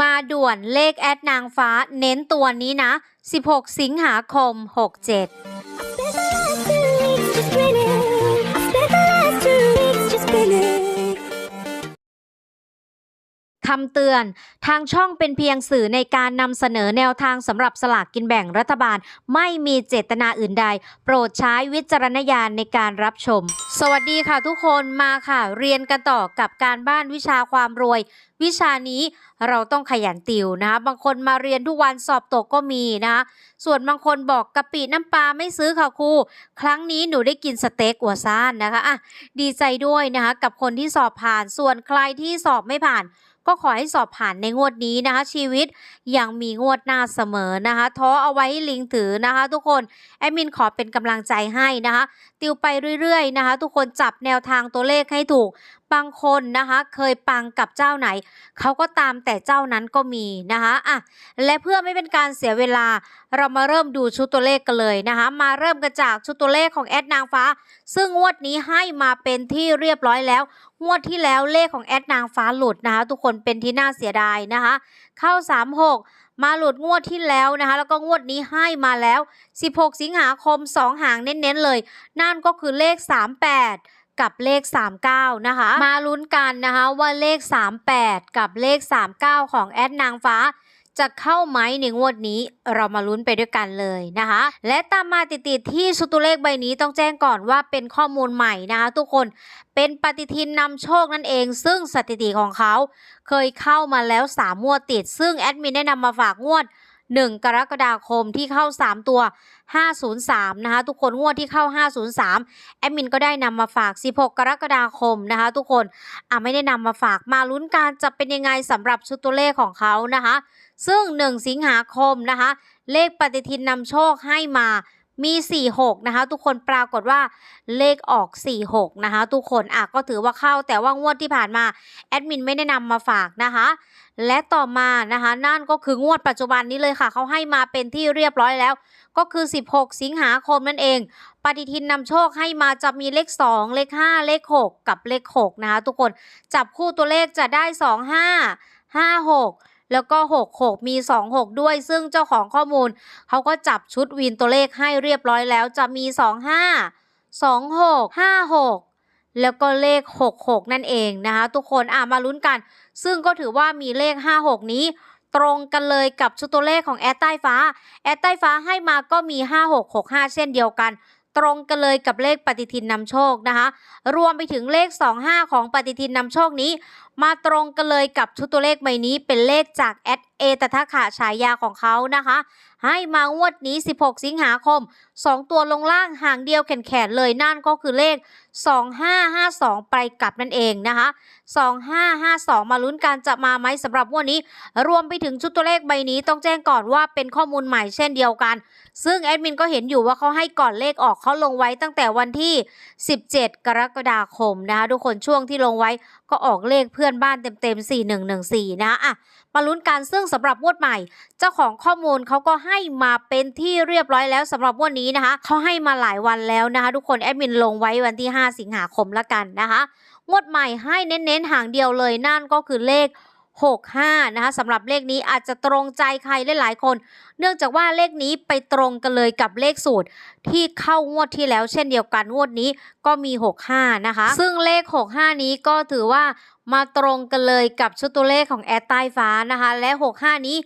มาด่วนเลขแอดนางฟ้าเน้นตัวนี้นะ 16 สิงหาคม 67ำเตือน ทางช่องเป็นเพียงสื่อในการนำเสนอแนวทางสำหรับสลากกินแบ่งรัฐบาล ไม่มีเจตนาอื่นใด โปรดใช้วิจารณญาณในการรับชม สวัสดีค่ะทุกคนมาค่ะ เรียนกันต่อกับการบ้านวิชาความรวย วิชานี้เราต้องขยันติวนะคะบางคนมาเรียนทุกวันสอบตกก็มีนะคะส่วนบางคนบอกกะปิน้ำปลาไม่ซื้อค่ะครูครั้งนี้หนูได้กินสเต็กหัวซ่านนะคะอะดีใจด้วยนะคะกับคนที่สอบผ่านส่วนใครที่สอบไม่ผ่าน ก็ขอให้สอบผ่านในงวดนี้นะคะ ชีวิตยังมีงวดหน้าเสมอนะคะท้อเอาไว้ลิงถือนะคะ ทุกคนแอดมินขอเป็นกำลังใจให้นะคะ ติวไปเรื่อยๆนะคะ ทุกคนจับแนวทางตัวเลขให้ถูก บางคนนะคะ เคยปังกับเจ้าไหน เขาก็ตามแต่เจ้านั้นก็มีนะคะอะและเพื่อไม่เป็นการเสียเวลา เรามาเริ่มดูชุดตัวเลขกันเลยนะคะ มาเริ่มกันจากชุดตัวเลขของแอดนางฟ้า ซึ่งงวดนี้ให้มาเป็นที่เรียบร้อยแล้วงวดที่แล้วเลขของแอดนางฟ้าหลุดนะคะ ทุกคนเป็นที่น่าเสียดายนะคะ เข้า 36 มาหลุดงวดที่แล้วนะคะ แล้วก็งวดนี้ให้มาแล้ว 16 สิงหาคม 2 หางเน้นๆเลย นั่นก็คือเลข 38 กับเลข 39 นะคะ มาลุ้นกันนะคะว่าเลข 38 กับเลข 39 ของแอดนางฟ้าจะเข้าไหมในงวดนี้เรามาลุ้นไปด้วยกันเลยนะคะ และตามมาติดๆที่ชุดตัวเลขใบนี้ต้องแจ้งก่อนว่าเป็นข้อมูลใหม่นะคะทุกคนเป็นปฏิทินนำโชคนั่นเอง ซึ่งสถิติของเขา เคยเข้ามาแล้ว3งวดติด ซึ่งแอดมินได้นำมาฝากงวด 1 กรกฎาคมที่เข้า 3 ตัว 503 นะคะ ทุกคนงวดที่เข้า 503 แอดมินก็ได้นำมาฝาก 16 กรกฎาคมนะคะ ทุกคนอะไม่ได้นำมาฝากมาลุ้นการจะเป็นยังไงสำหรับชุดตัวเลขของเขานะคะ ซึ่ง 1 สิงหาคมนะคะ เลขปฏิทินนำโชคให้มา มี 46 นะคะ ทุกคนปรากฏว่าเลขออก 46 นะคะ ทุกคนอะก็ถือว่าเข้าแต่ว่างวดที่ผ่านมาแอดมินไม่ได้นำมาฝากนะคะ และต่อมานะคะ นั่นก็คืองวดปัจจุบันนี้เลยค่ะ เขาให้มาเป็นที่เรียบร้อยแล้ว ก็คือ 16 สิงหาคมนั่นเอง ปฏิทินนำโชคให้มาจะมีเลข 2 เลข 5 เลข 6 กับเลข 6 นะคะ ทุกคนจับคู่ตัวเลขจะได้ 2 5 5 6 แล้วก็ 6 6 มี 2 6 ด้วย ซึ่งเจ้าของข้อมูล เขาก็จับชุดวินตัวเลขให้เรียบร้อยแล้วจะมี 2 5 2 6 5 6แล้วก็เลข 66 นั่นเองนะคะทุกคนอะมาลุ้นกัน ซึ่งก็ถือว่ามีเลข 56 นี้ ตรงกันเลยกับชุดตัวเลขของแอดใต้ฟ้า แอดใต้ฟ้าให้มาก็มี 5665 เช่นเดียวกัน ตรงกันเลยกับเลขปฏิทินนำโชคนะคะ รวมไปถึงเลข 25 ของปฏิทินนำโชคนี้ มาตรงกันเลยกับชุดตัวเลขใบนี้เป็นเลขจากแอดเอตถาขาฉายาของเขานะคะ ให้มางวดนี้ 16 สิงหาคม 2 ตัวลงล่างห่างเดียวแขนๆเลยนั่นก็คือเลข 2552 ไปกลับนั่นเองนะคะ 2552 มาลุ้นกันจะมาไหมสำหรับงวดนี้ รวมไปถึงชุดตัวเลขใบนี้ต้องแจ้งก่อนว่าเป็นข้อมูลใหม่เช่นเดียวกัน ซึ่งแอดมินก็เห็นอยู่ว่าเขาให้ก่อนเลขออกเขาลงไว้ตั้งแต่วันที่ 17 กรกฎาคมนะคะทุกคนช่วงที่ลงไว้ก็ออกเลขเพื่อนบ้านเต็มๆ4114 นะคะอะ มาลุ้นกันซึ่งสำหรับงวดใหม่ เจ้าของข้อมูลเขาก็ให้มาเป็นที่เรียบร้อยแล้วสำหรับงวันนี้นะคะเขาให้มาหลายวันแล้วนะคะ ทุกคนแอดมินลงไว้วันที่ 5 สิงหาคมละกันนะคะ งวดใหม่ให้เน้นๆ หางเดียวเลยนั่นก็คือเลข 65นะคะสำหรับเลขนี้อาจจะตรงใจใครหลายๆคน เนื่องจากว่าเลขนี้ไปตรงกันเลยกับเลขสูตร ที่เข้างวดที่แล้วเช่นเดียวกันงวดนี้ก็มี 65 นะคะ ซึ่งเลข 65 นี้ก็ถือว่ามาตรงกันเลยกับชุดตัวเลขของแอดใต้ฟ้านะคะและ 65 นี้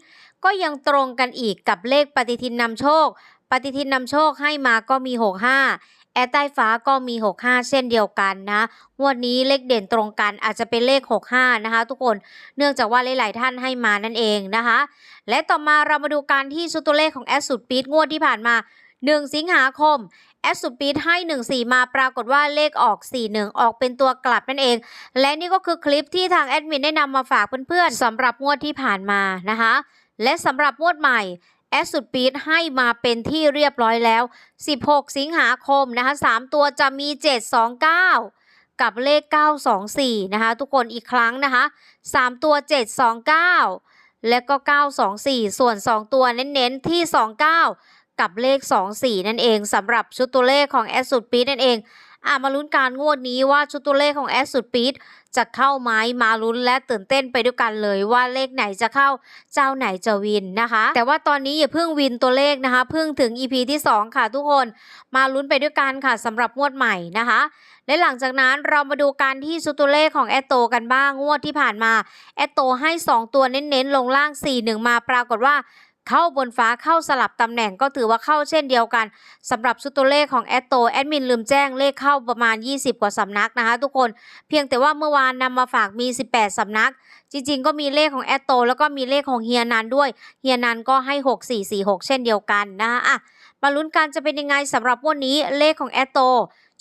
ก็ยังตรงกันอีกกับเลขปฏิทินนำโชค ปฏิทินนำโชคให้มาก็มี 65 แอดใต้ฟ้าก็มี 65 เช่นเดียวกันนะงวดนี้เลขเด่นตรงกันอาจจะเป็นเลข 65 นะคะ ทุกคนเนื่องจากว่าหลาย ๆ ท่านให้มานั่นเองนะคะ และต่อมาเรามาดูการที่ชุดตัวเลขของแอดสุดปีดงวดที่ผ่านมา 1 สิงหาคมแอดสุดปีดให้ 14 มาปรากฏว่าเลขออก 41 ออกเป็นตัวกลับนั่นเอง และนี่ก็คือคลิปที่ทางแอดมินได้นำมาฝากเพื่อน ๆสำหรับงวดที่ผ่านมานะคะ และสำหรับงวดใหม่ แอดสุดปีดให้มาเป็นที่เรียบร้อยแล้ว 16 สิงหาคมนะคะ 3 ตัวจะมี 729 กับเลข 924 นะคะ ทุกคนอีกครั้งนะคะ 3 ตัว 729 และก็ 924 ส่วน 2 ตัวเน้นๆที่ 29 กับเลข 24 นั่นเองสำหรับชุดตัวเลขของแอดสุดปีดนั่นเอง อะมาลุ้นการงวดนี้ว่าชุดตัวเลขของแอดสุดปีดจะเข้าไหมมาลุ้นและตื่นเต้นไปด้วยกันเลยว่าเลขไหนจะเข้าเจ้าไหนจะวินนะคะ แต่ว่าตอนนี้อย่าเพิ่งวินตัวเลขนะคะเพิ่งถึง EP ที่ 2 ค่ะทุกคน มาลุ้นไปด้วยกันค่ะสำหรับงวดใหม่นะคะ และหลังจากนั้นเรามาดูการที่ชุดตัวเลขของแอตโตกันบ้างงวดที่ผ่านมาแอตโตให้ 2 ตัวเน้นๆลงล่าง 4 1 มาปรากฏว่า เข้าบนฟ้าเข้าสลับตำแหน่งก็ถือว่าเข้าเช่นเดียวกันสำหรับชุดตัวเลขของแอตโตแอดมินลืมแจ้งเลขเข้าประมาณ 20 กว่าสำนักนะคะ ทุกคนเพียงแต่ว่าเมื่อวานนำมาฝากมี 18สำนัก จริง ๆ ก็มีเลขของแอตโตแล้วก็มีเลขของเฮียนันด้วยเฮียนันก็ให้ 6446 เช่นเดียวกันนะคะอะมาลุ้นกันจะเป็นยังไงสำหรับวันนี้เลขของแอตโต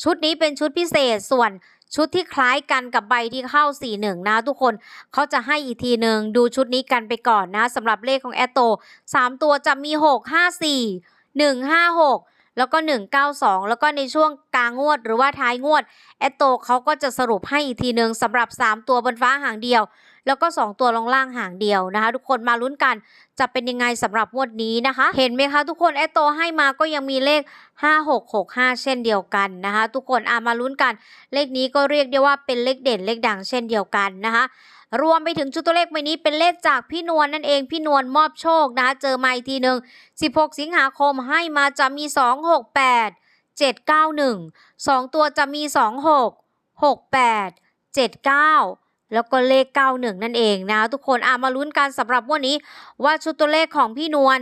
ชุดนี้เป็นชุดพิเศษส่วน ชุดที่คล้ายกันกับใบที่เข้า 41 นะทุกคนเขาจะให้อีกทีหนึ่งดูชุดนี้กันไปก่อนนะสำหรับเลขของแอตโต 3 ตัวจะมี 6 5 4 1 5 6 แล้วก็ 192 แล้วก็ในช่วง กลางงวดหรือว่าท้ายงวดแอตโตเขาก็จะสรุปให้อีกทีหนึ่งสำหรับ 3 ตัวบนฟ้าหางเดียว แล้วก็ 2 ตัวลงล่างหางเดียวนะคะ ทุกคนมาลุ้นกันจะเป็นยังไงสำหรับงวดนี้นะคะ เห็นไหมคะทุกคนแอตโตให้มาก็ยังมีเลข 5665 เช่นเดียวกันนะคะ ทุกคนอามาลุ้นกัน เลขนี้ก็เรียกได้ว่าเป็นเลขเด่นเลขดังเช่นเดียวกันนะคะรวมไปถึงชุดตัวเลขใบนี้เป็นเลขจากพี่นวลนั่นเองพี่นวลมอบโชคนะคะเจอมาอีกทีหนึ่ง16 สิงหาคมให้มาจะมี 268 791 2 ตัวจะมี 26 68 79 แล้วก็เลข 91 นั่นเองนะ ทุกคนอามาลุ้นกันสำหรับวันนี้ ว่าชุดตัวเลขของพี่นวล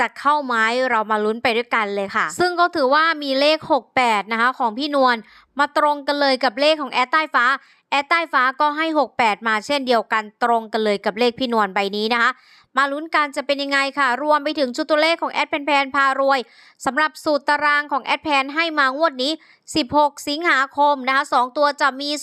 จะเข้าไหมเรามาลุ้นไปด้วยกันเลยค่ะ ซึ่งก็ถือว่ามีเลข 68 นะคะ ของพี่นวลมาตรงกันเลยกับเลขของแอดใต้ฟ้า แอดใต้ฟ้าก็ให้ 68 มาเช่นเดียวกันตรงกันเลยกับเลขพี่นวลใบนี้นะคะ มาลุ้นกันจะเป็นยังไงค่ะ รวมไปถึงชุดตัวเลขของแอดแพนแพนพารวยสำหรับสูตรตารางของแอดแพนให้มางวดนี้ 16 สิงหาคมนะคะ2ตัวจะมี 05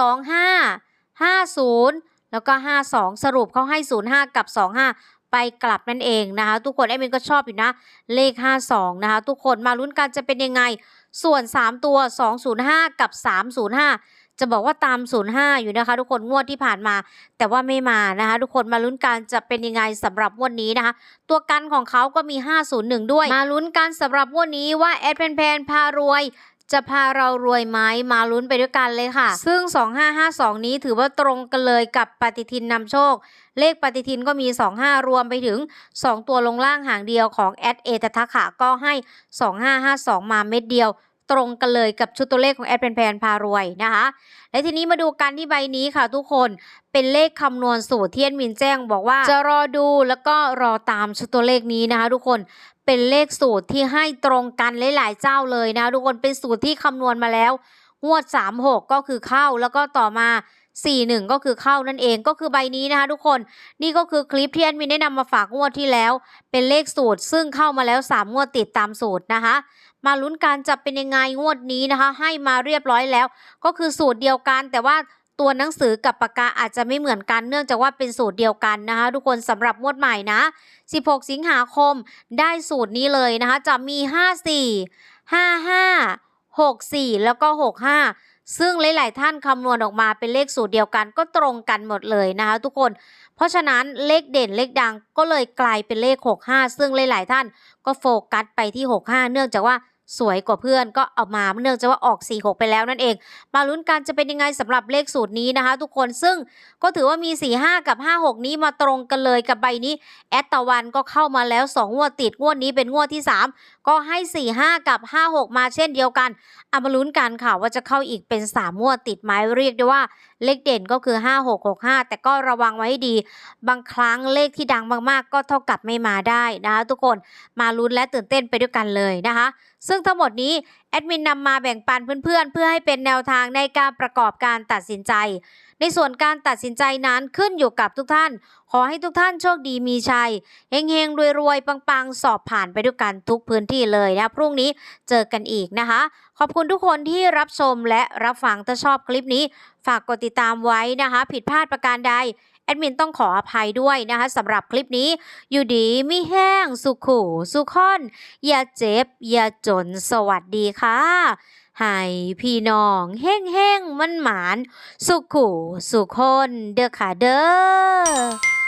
25 50 แล้วก็ 52 สรุปเขาให้ 05 กับ 25 ไปกลับนั่นเองนะคะทุกคนแอดมินก็ชอบอยู่นะเลข 52 นะคะทุกคนมาลุ้นกันจะเป็นยังไง ส่วน 3 ตัว 205 กับ 305 จะบอกว่าตาม 05 อยู่นะคะทุกคนงวดที่ผ่านมา แต่ว่าไม่มานะคะทุกคนมาลุ้นกันจะเป็นยังไงสำหรับงวันนี้นะคะ ตัวกันของเขาก็มี 501 ด้วย มาลุ้นกันสำหรับงวันนี้ว่าแอดแพนแพนพารวย จะพาเรารวยไหมมาลุ้นไปด้วยกันเลยค่ะ ซึ่ง 2552 นี้ถือว่าตรงกันเลยกับปฏิทินนำโชค เลขปฏิทินก็มี 25 รวมไปถึง 2 ตัวลงล่างหางเดียวของแอดเอตทักค่ะก็ให้ 2552 มาเม็ดเดียว ตรงกันเลยกับชุดตัวเลขของแอดแพนแพนพารวยนะคะ และทีนี้มาดูกันที่ใบนี้ค่ะทุกคนเป็นเลขคำนวณสูตรเที่แอดมินแจ้งบอกว่าจะรอดูแล้วก็รอตามชุดตัวเลขนี้นะคะ ทุกคนเป็นเลขสูตรที่ให้ตรงกันหลาย ๆ เจ้าเลยนะคะทุกคนเป็นสูตรที่คำนวณมาแล้วงวด 36 ก็คือเข้าแล้วก็ต่อมา 41 ก็คือเข้านั่นเองก็คือใบนี้นะคะทุกคนนี่ก็คือคลิปที่แอดมินได้นำมาฝากงวดที่แล้ว เป็นเลขสูตรซึ่งเข้ามาแล้ว 3 งวดติดตามสูตรนะคะ มาลุ้นการจะเป็นยังไงงวดนี้นะคะ ให้มาเรียบร้อยแล้ว ก็คือสูตรเดียวกัน แต่ว่าตัวหนังสือกับปากกาอาจจะไม่เหมือนกันเนื่องจากว่าเป็นสูตรเดียวกันนะคะ ทุกคนสำหรับงวดใหม่นะ 16 สิงหาคมได้สูตรนี้เลยนะคะ จะมี 54 55 64 แล้วก็ 65 ซึ่งหลาย ๆ ท่านคำนวณออกมาเป็นเลขสูตรเดียวกันก็ตรงกันหมดเลยนะคะ ทุกคน เพราะฉะนั้นเลขเด่นเลขดังก็เลยกลายเป็นเลข 65 ซึ่งหลาย ๆ ท่านก็โฟกัสไปที่ 65 เนื่องจากว่า สวยกว่าเพื่อนก็เอามาเนื่องจากว่าออก 46 ไปแล้วนั่นเอง มาลุ้นกันจะเป็นยังไงสำหรับเลขสูตรนี้นะคะ ทุกคนซึ่งก็ถือว่ามี 45 กับ 56 นี้มาตรงกันเลยกับใบนี้ แอดตะวันก็เข้ามาแล้ว 2 งวดติดงวดนี้เป็นงวดที่ 3ก็ให้ 45 กับ 56 มาเช่นเดียวกันเอามาลุ้นกันค่ะว่าจะเข้าอีกเป็น 3 งวดติดไหมเรียกได้ว่าเลขเด่นก็คือ 5665 แต่ก็ระวังไว้ให้ดี บางครั้งเลขที่ดังมากๆ ก็เท่ากับไม่มาได้นะคะทุกคนมาลุ้นและตื่นเต้นไปด้วยกันเลยนะคะ ซึ่งทั้งหมดนี้ แอดมินนำมาแบ่งปันเพื่อนๆ เพื่อให้เป็นแนวทางในการประกอบการตัดสินใจ ในส่วนการตัดสินใจนั้นขึ้นอยู่กับทุกท่าน ขอให้ทุกท่านโชคดีมีชัยเฮงๆ รวยๆ ปังๆ สอบผ่านไปด้วยกันทุกพื้นที่เลยนะพรุ่งนี้เจอกันอีกนะคะ ขอบคุณทุกคนที่รับชมและรับฟังถ้าชอบคลิปนี้ ฝากกดติดตามไว้นะคะ ผิดพลาดประการใด แอดมินต้องขออภัยด้วยนะคะสำหรับคลิปนี้ อยู่ดีไม่แห้ง สุขูสุขอน อย่าเจ็บ อย่าจนสวัสดีค่ะให้พี่น้องแห้งแห้งมันหมาน สุขูสุขคนเด้อค่ะเด้อ